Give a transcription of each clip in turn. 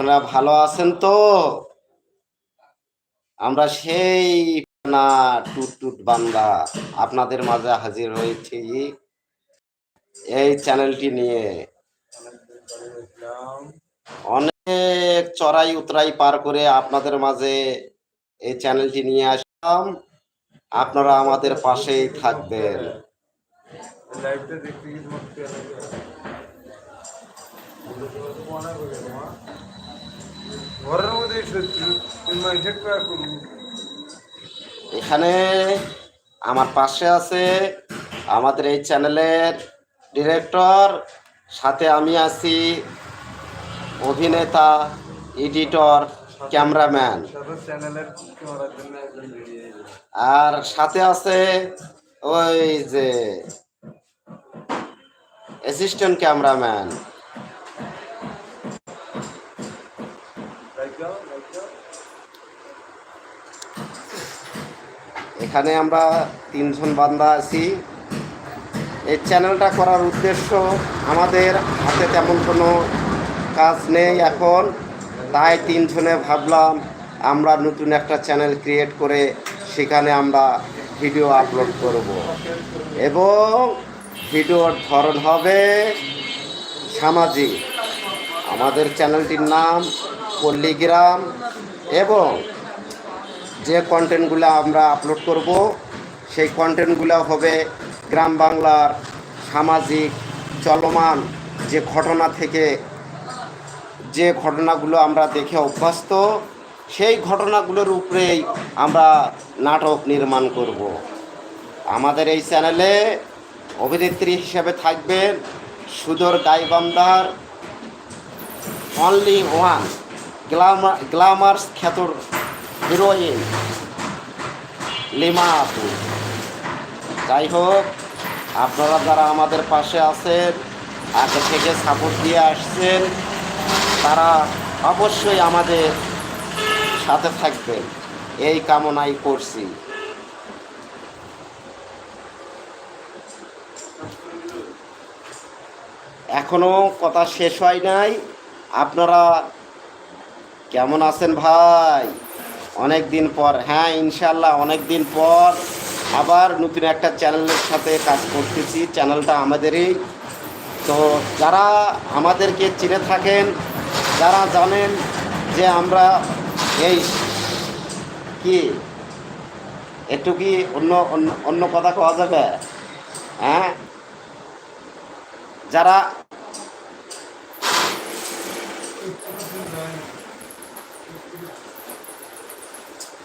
আপনারা ভালো আছেন তো? আমরা সেই না টুট টুট বান্দা আপনাদের মাঝে হাজির হয়েছি। এই চ্যানেলটি নিয়ে অনেক চড়াই উতরাই পার করে আপনাদের মাঝে এই চ্যানেলটি নিয়ে আসলাম। আপনারা আমাদের পাশেই থাকবেন। দেখতে এখানে আমার পাশে আছে আমাদের এই চ্যানেলের ডিরেক্টর, সাথে আমি আছি অভিনেতা, এডিটর, ক্যামেরাম্যান। আর সাথে আছে ওই যে অ্যাসিস্ট্যান্ট ক্যামেরাম্যান। এখানে আমরা তিনজন বান্দা আছি। এই চ্যানেলটা করার উদ্দেশ্য আমাদের হাতে তেমন কোনো কাজ নেই এখন। তাই তিনজনে ভাবলাম আমরা নতুন একটা চ্যানেল ক্রিয়েট করে সেখানে আমরা ভিডিও আপলোড করব। এবং ভিডিওর ধরন হবে সামাজিক। আমাদের চ্যানেলটির নাম পল্লীগ্রাম এবং যে কন্টেন্টগুলো আমরা আপলোড করব, সেই কন্টেন্টগুলো হবে গ্রাম বাংলার সামাজিক চলমান যে ঘটনা থেকে, যে ঘটনাগুলো আমরা দেখে অভ্যস্ত, সেই ঘটনাগুলোর উপরেই আমরা নাটক নির্মাণ করব। আমাদের এই চ্যানেলে অভিনেত্রী হিসেবে থাকবেন সুদর গাইবান্দার অনলি ওয়ান গ্লামার গ্লামার্স খ্যাতর হিরোইন লিমা আপু। যাই হোক, আপনারা যারা আমাদের পাশে আছেন, আগে থেকে সাপোর্ট দিয়ে আসছেন, তারা অবশ্যই আমাদের সাথে থাকবেন। এই কামনাই করছি। এখনও কথা শেষ হয় নাই। আপনারা কেমন আছেন ভাই? অনেক দিন পর হ্যাঁ ইনশাল্লাহ অনেক দিন পর আবার নতুন একটা চ্যানেলের সাথে কাজ করতেছি, চ্যানেলটা আমাদেরই। তো যারা আমাদেরকে চিনে থাকেন, যারা জানেন যে আমরা এই কি, একটু কি অন্য অন্য কথা কওয়া যাবে? হ্যাঁ? যারা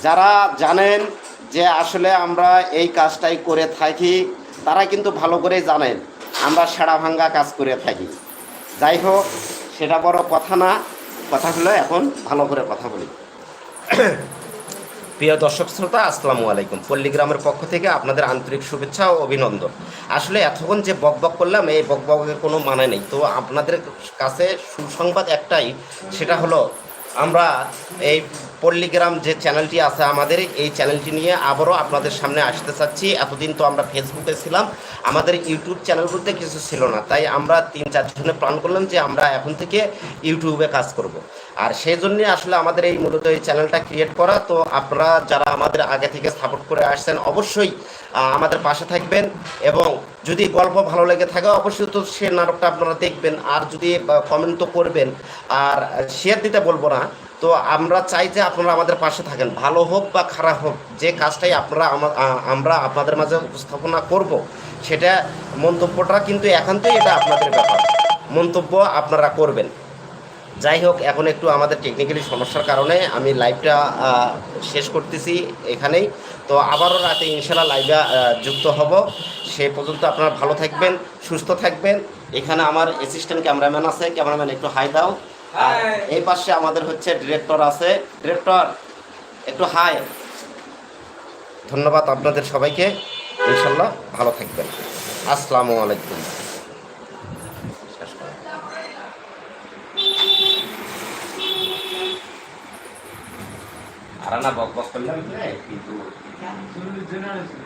যারা জানেন যে আসলে আমরা এই কাজটাই করে থাকি, তারা কিন্তু ভালো করে জানেন আমরা সেরা ভাঙ্গা কাজ করে থাকি। যাই হোক, সেটা বড় কথা না, কথা হলো এখন ভালো করে কথা বলি। প্রিয় দর্শক শ্রোতা, আসসালামু আলাইকুম। পল্লীগ্রামের পক্ষ থেকে আপনাদের আন্তরিক শুভেচ্ছা ও অভিনন্দন। আসলে এতক্ষণ যে বক বক করলাম, এই বক বকের কোনো মানে নেই। তো আপনাদের কাছে সুসংবাদ একটাই, সেটা হলো আমরা এই পল্লীগ্রাম যে চ্যানেলটি আছে আমাদের, এই চ্যানেলটি নিয়ে আবারও আপনাদের সামনে আসতে চাচ্ছি। এতদিন তো আমরা ফেসবুকে ছিলাম। আমাদের ইউটিউব চ্যানেল বলতে কিছু ছিল না। তাই আমরা তিন চারজনে প্ল্যান করলাম যে আমরা এখন থেকে ইউটিউবে কাজ করব। আর সেই জন্যে আসলে আমাদের এই মূলত এই চ্যানেলটা ক্রিয়েট করা। তো আপনারা যারা আমাদের আগে থেকে সাপোর্ট করে আসছেন, অবশ্যই আমাদের পাশে থাকবেন। এবং যদি গল্প ভালো লেগে থাকে, অবশ্যই তো সে নাটকটা আপনারা দেখবেন। আর যদি কমেন্ট তো করবেন। আর শেয়ার দিতে বলব না। তো আমরা চাই যে আপনারা আমাদের পাশে থাকেন। ভালো হোক বা খারাপ হোক, যে কাজটাই আপনারা আমরা আপনাদের মাঝে উপস্থাপনা করব, সেটা মন্তব্যটা কিন্তু একান্তই এটা আপনাদের ব্যাপার। মন্তব্য আপনারা করবেন। যাই হোক, এখন একটু আমাদের টেকনিক্যালি সমস্যার কারণে আমি লাইভটা শেষ করতেছি এখানেই। তো আবারও রাতে ইনশাল্লাহ লাইভে যুক্ত হব। সে পর্যন্ত আপনারা ভালো থাকবেন, সুস্থ থাকবেন। এখানে আমার অ্যাসিস্ট্যান্ট ক্যামেরাম্যান আছে। ক্যামেরাম্যান একটু হাই দাও। এই পাশে আমাদের হচ্ছে ডিরেক্টর আছে। ডিরেক্টর একটু হাই ধন্যবাদ আপনাদের সবাইকে। ইনশাল্লাহ ভালো থাকবেন। আসসালামু আলাইকুম। আর না বক বক করলাম। কিন্তু চল্লিশ জন আছে